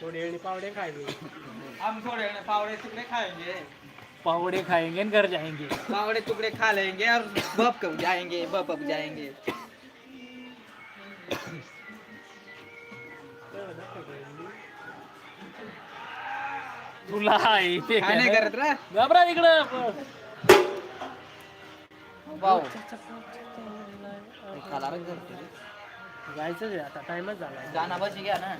थोड़ी पावड़े खाएंगे हम थोड़े पावड़े टुकड़े खाएंगे पावड़े खाएंगे घर जाएंगे पावड़े टुकड़े खा लेंगे और बप कब जाएंगे बप अब जाएंगे तुला आई ते काय नाही करत रे घाबरा इकडं. भाऊ खाला रे. घर. जायचं आहे आता टाइमच झाला. गाणं बशी घ्या ना.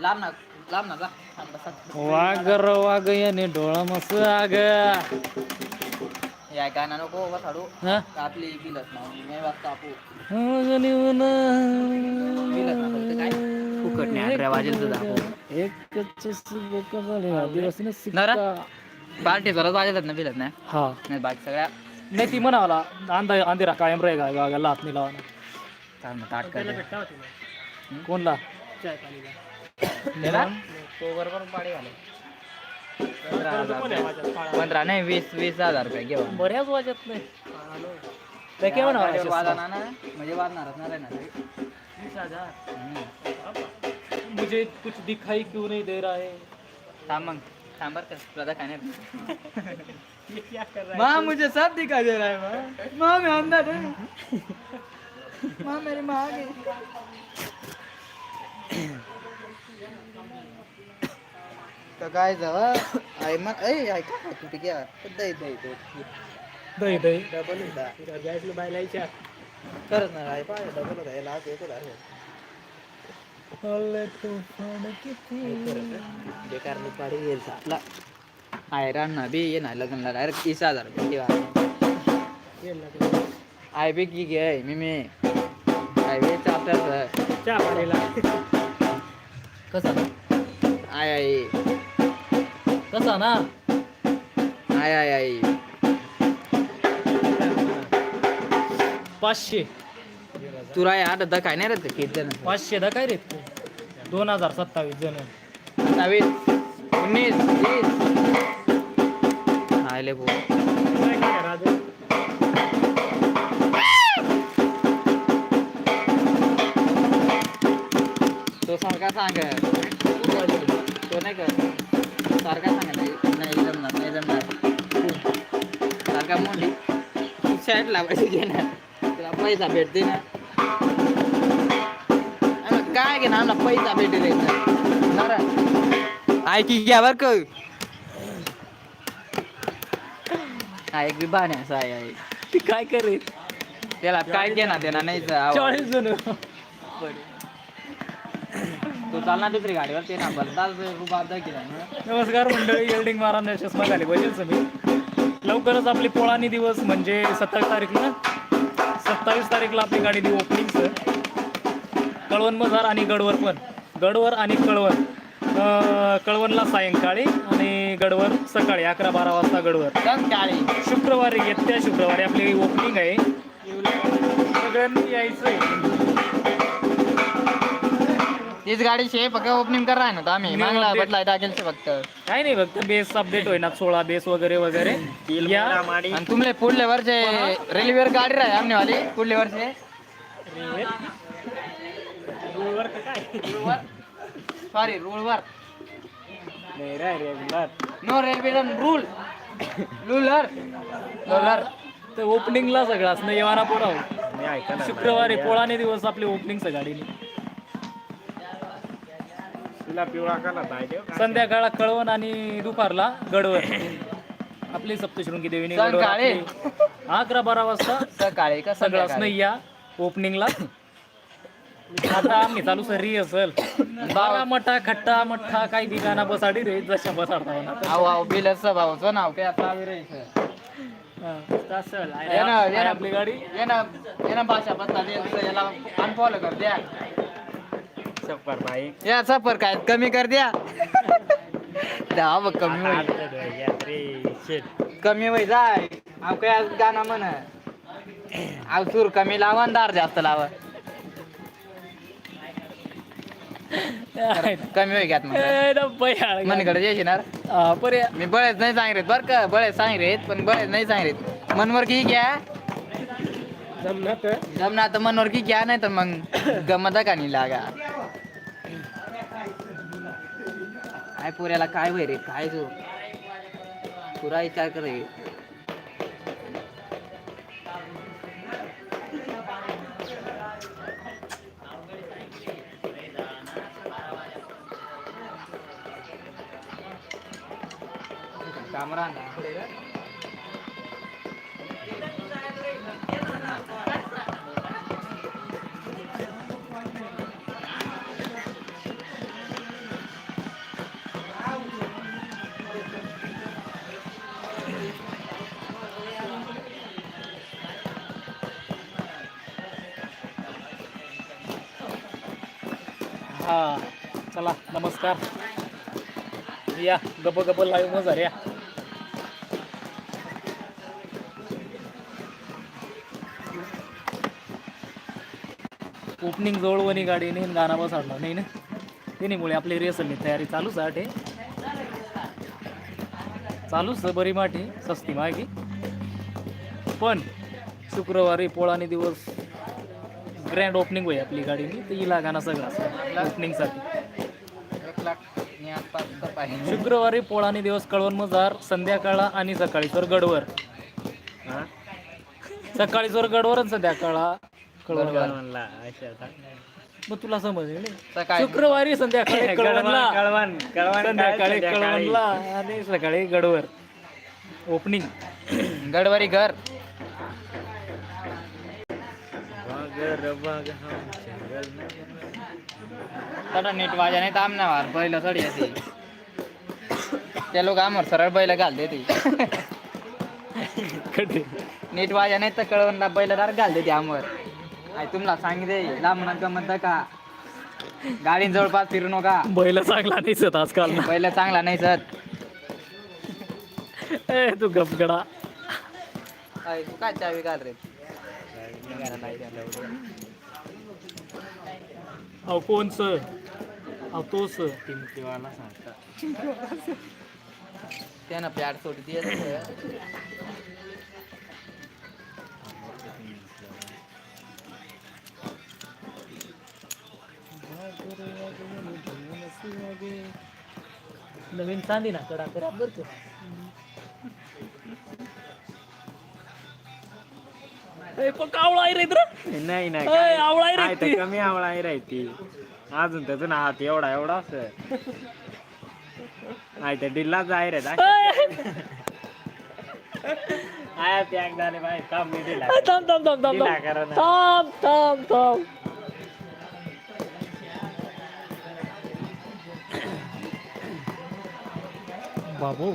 लांब ना लांब ना जा. थांब बसा. वाघ र वाघ याने डोळा मस आग. या गाणं नको बसाडू हा? आपली बिलच ना मी वाजता आपू. ना फक्त काय? फुकट नाही अकरा वाजेल तुझा नरा? पार्टी जरा वाजतात ना बिलत ना? हा. नाही बाकी सगळ्या. नाही ती म्हणाला अंधा अंधेरा कायम रहेगा गागाला हात नाही लावा काय म्हणतात अटकल कोणला? घाले पंधरा हजार पंधरा नाही वीस वीस हजार रुपये घेऊन. बऱ्याच वाजत नाही. ते वाजणार ना म्हणजे वाजणारच ना रे ना ते. वीस हजार. हम्म. मुझे कुछ दिखाई क्यों नहीं दे रहा है? थांब मग. थांब बरं का. तुला काय नाही. ये क्या कर रहा माँ मुझे सब दिखाई दे रहा है माँ. माँ मैं अंधा है माँ मेरी माँ आ गई। तर काय जावा आई मग ऐ ऐ काय तू? घ्या दही दही दही। दही दही। डबल होता गॅस बायला विचार खरंच ना आई पाय डबल होता लाख एक होता बेकार मी पाडी येईल आपला आयरान ना बी ये ना लग्नला डायरेक्ट तीस हजार रुपये बी की घे मी मी. आय बी चाप्टर चहा पाणीला कसा? आय आय कसा ना? आय आय आय. पाचशे. तुला यार आता काय नाही रे किती जण? पाचशे दा काय रे तू? दोन हजार सत्तावीस जण. सत्तावीस उन्नीस तीस. आयले भाऊ काय काय राजू? तो सारखा सांग. तो नाही कर सारखा सांगा नाही नाही जमणार नाही जमणार. सारखा मोठी शर्ट लावायची घेणार. तुला पैसा भेटते ना काय घे ना आम्हाला पैसा भेटेल बरं ऐकी घ्या बर का हा एक बी बाण असं आहे काय करे त्याला काय घेणार देणार नाही चाळीस जण. तो चालणार दुसरी गाडीवर? ते ना रुबाब केला नमस्कार मंडळी एल्डिंग महाराज चष्मा झाले बजेल मी लवकरच आपली पोळानी दिवस म्हणजे सत्तावीस तारीखला सत्तावीस तारीखला आपली गाडी देऊ ओपनिंग कळवण मजार आणि गडवर पण. गडवर आणि कळवण. कळवणला सायंकाळी आणि गडवर सकाळी अकरा बारा वाजता गडवर. शुक्रवारी येत्या शुक्रवारी आपली ओपनिंग आहे. सगळ्यांनी यायचं आहे तीच गाडी शे फक्त ओपनिंग कर आहे ना तो आम्ही. New मागला update. बदलाय टाकेल शे फक्त. काय नाही फक्त बेस अपडेट होईना सोळा बेस वगैरे वगैरे. या. आणि तुमले पुढल्या वर्षे रेल्वेवर गाडी राही आमने वाली पुढल्या वर्षे सॉरी रूलवर नाही रे no railway rule ruler roller तर ओपनिंगला सगळं असणं येवाना पोराव. शुक्रवारी पोळाने दिवस आपली ओपनिंग गाडीने संध्याकाळ कळवण आणि दुपारला गडवर आपली सप्तशृंगी देवीने? आपली. अकरा बारा वाजता सकाळी का सगळं असणं संध्याकाळी? या ओपनिंगला. आता आम्ही चालू सर रिहर्सल बारा मठा खट्टा मठ्ठा काही ठिकाणा बसाडी रे जशा बसाडता म्हणा. आव आव बिलच भाऊचं नाव काय? आता रे आपली गाडी. ये ना ये ना भाषा याला अनफॉलो कर द्या. शप्पर भाई. या सफर काय? कमी कर द्या. द्या बघ कमी होईल. कमी होई जाय. काय आज गाणं म्हण. अव सूर कमी लावा आणि दार जास्त लावा. कमी होई घ्यात मग मनीकडे येणार. पर्या मी बळेच नाही सांगितले बर का बळेच सांगितलेत पण बळेच नाही सांगितलेत मनवर की घ्या. जमना तर. जमना तर मनवर की क्या नाही तर मग गमत का नाही लागा. काय पुऱ्याला काय वय रे? काय तू? पुरा विचार कर रे. नमस्कार. या गप गप लाईव्ह मजार या ओपनिंग जवळवणी गाडीने गाणा बसाडला नाही ना? त्यामुळे आपली रेसलनी तयारी चालूच आहे चालूच बरी माठी सस्ती मागे. पण शुक्रवारी पोळाने दिवस ग्रँड ओपनिंग होई आपली गाडीनी तर इला गाणं सगळं ओपनिंगसाठी शुक्रवारी पोळानी दिवस कळवण मजार संध्याकाळा आणि सकाळी सर गडवर सकाळी सर गडवर आणि संध्याकाळा कळवण गडवर. मग तुला समजेल? सकाळी शुक्रवारी संध्याकाळी कळवणला कळवण संध्याकाळी कळवणला आणि सकाळी गडवर. ओपनिंग गडवरी घर. नीट वाजा नाही ताम ना वार बैल थोडी येते ते लोक आमर सरळ बैल घालते ती. कधी? नीट वाजा नाही तर कळवणला बैलदार घालते ती आमर आई तुम्हाला सांगितले लांब म्हणता का गाडी जवळपास फिरू नका. बैल चांगला नाही सत आजकाल. ना. बैल चांगला नाही सर. ए तू गपगडा तू काय चावी घाल रे? अहो कोण सर? अहो तो सर. त्यानं प्याड सोडी दिली नवीन चांदी ना कडा करा बरं कावळा आहे रे. नाही नाही आवळा आहे रे. कमी आवळा आहे राहती अजून त्याचं ना हात एवढा एवढा असं नाही तर डिल्लाच आहे रे ए, आया त्याग झाले बाय काम मी दिला थांब थांब थांब थांब. थांब. थांब थांब. बाबू.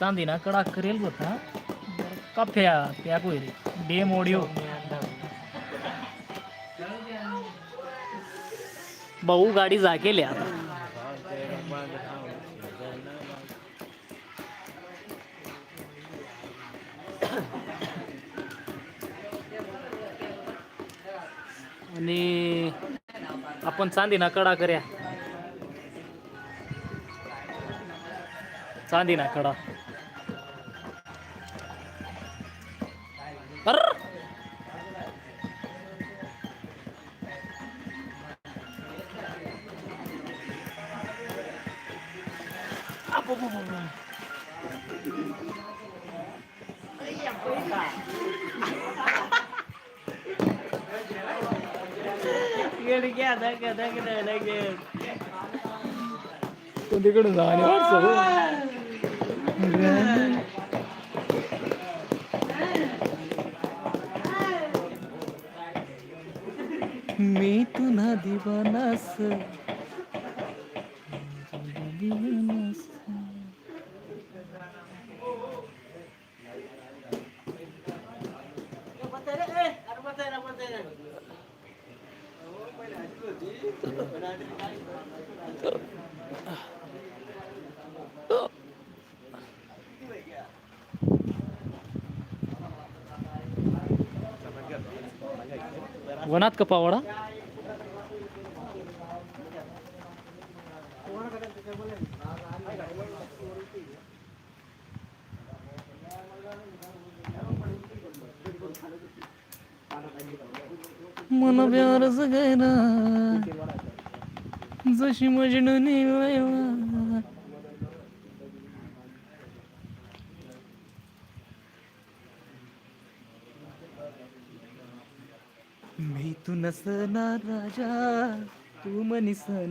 चांदी ना कडा करेल होता का फ्या त्या कोई डेम ऑडिओ भाऊ गाडी जागेल आता. आपण चांदी ना कडा कर्या चांदी ना कडा जा आणि मी तुना दिवानास वनात का पावडा? मन प्यार गैरा जशी मजनुनी वैवा तू नसणार राजा तू मनिसणार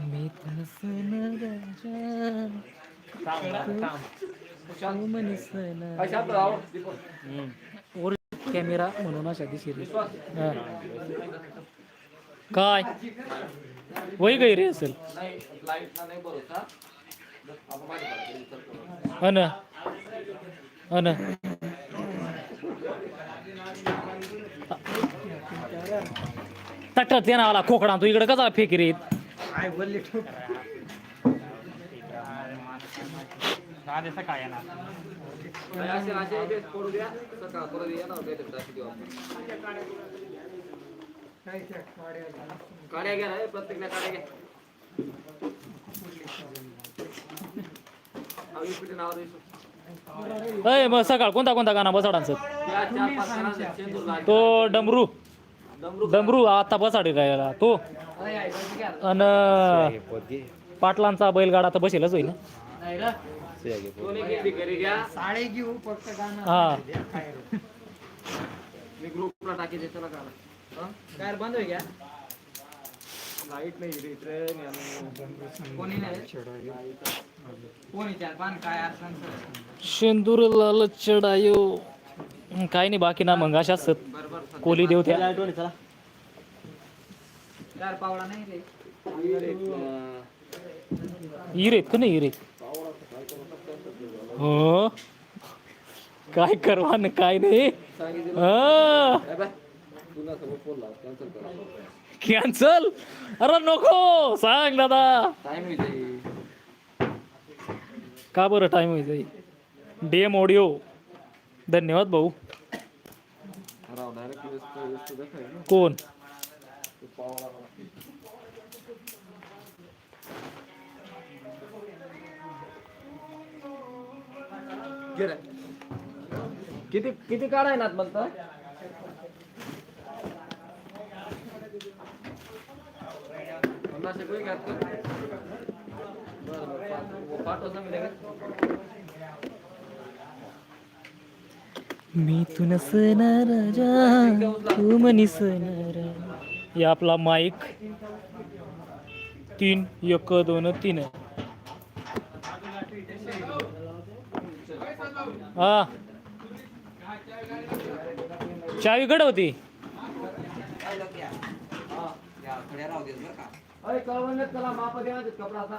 मी तू नसणार राजा तू कॅमेरा म्हणून. काय? वय गै रे असेल. हा ना. हा ना. तटत येणार आला खोकडा तू इकडे कसा फेक रे काय येणार. काड्या घ्या काड्या इकडे नाव. अय मग सकाळ कोणता कोणता गाणं? बसाडांचं. तो डमरू. डमरू आता बसाडे राहिला तो. अन पाटलांचा बैलगाडा तर बसेलच होईल हा. मी ग्रुपला टाकी देतो ना काढा काय बंद होई घ्या लाइट नाही रे ट्रेन कोणी नाही कोणी चार पान काय असं शेंदूर लाल चढायो. काय नाही बाकी ना मग अशा असत बरोबर कोली देवत्या चार पावडा नाही रे. हिरेत का नाही हिरेत हो. काय करवा न काय नाही? कॅन्सल अरे नको सांग दादा. का बरं टाइम होईल डेम ऑडिओ धन्यवाद भाऊ. कोण? किती किती काढाय ना म्हणता? घ्यात का? बरं, बरं, पाठ- पाठवतो मी लगेच. मी तू नसणार राजा तू हे आपला माईक. तीन एक दोन तीन. हा. चावी कड होती. अय, कळवण्यात चला माप द्या ना कपडा आता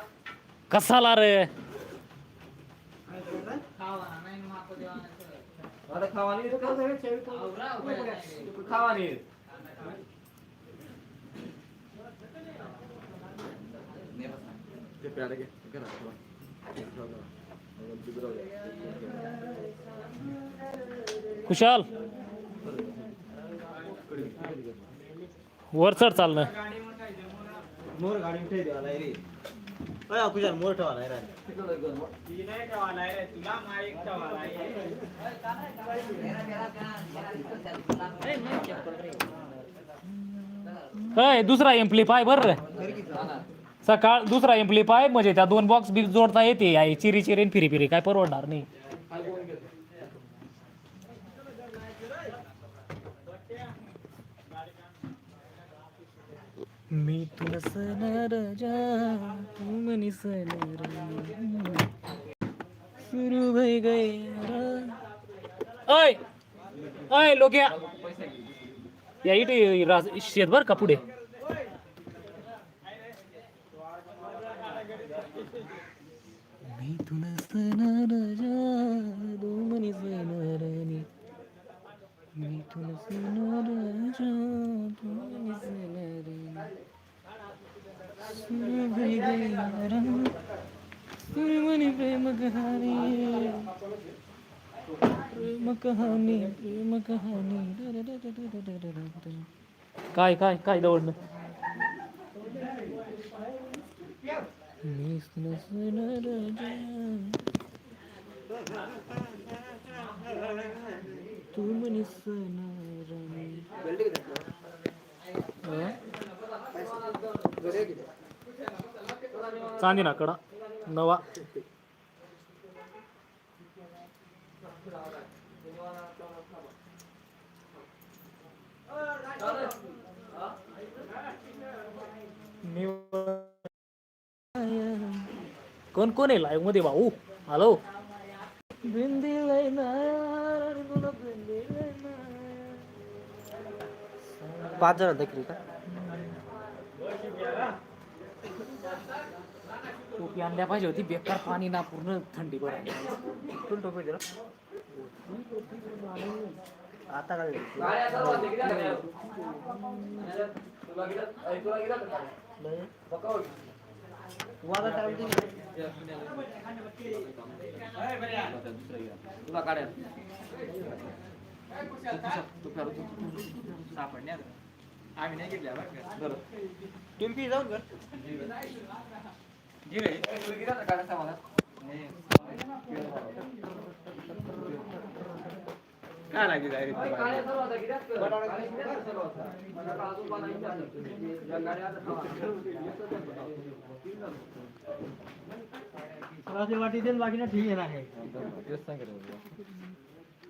कसाला रे? खावा नाही. खावा नाही. खुशाल वर चढ चालणं. मोर गाडी उठे देवाला रे. अय कुशाल मोर ठेवाला रे तिकडं घर. अय दुसरा एम्प्लिफाय बर रे. सकाळ दुसरा एम्प्लिफाय म्हणजे त्या दोन बॉक्स बी जोडता येते आहे चिरी चिरी फिरी फिरी काय परवडणार नाही. मी तुला सणार राजा तू मनी सुरू भई गया अय अय लोक्या. या इथे राज शेत का पुढे मी तुला सणार राजा तू मनी सणार मी तुला सणार राजा तू मनी सणार सुरू प्रेम कहाणी प्रेम कहाणी प्रेम कहाणी काय काय काय दवडणं मी सुना सुना राजा तू म्हणे चांदीना ना कडा नवा कोण कोण आहे लाईव्हमध्ये भाऊ? हॅलो पाच जण देखील का? टोपी आणल्या पाहिजे होती. बेकार पाणी ना पूर्ण थंडी फुल टोपी दिला. आता काय तुला काढेल सापडणे आम्ही नाही घेतल्या बरं का? टिंपी जाऊन कर. गिरे काढायचा काय लागेल वाटी देईल बाकी ना ठीक आहे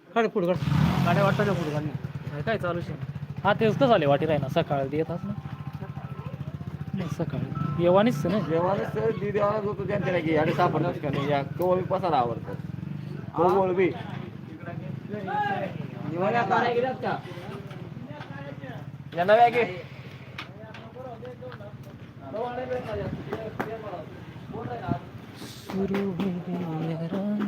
काढ पुढ काढ गाड्या वाटतं पुढे काढ काय चालू शे हा तेच तर झाले वाटी राही ना सकाळ येत असं सकाळी. येवानीच ना? जेवण सर दिदेवाला होतो त्यांच्या नाही की सापडणार का नाही? या कवळ पसार आवडतात कवळ बी. या नव्या सुरू होईल रान,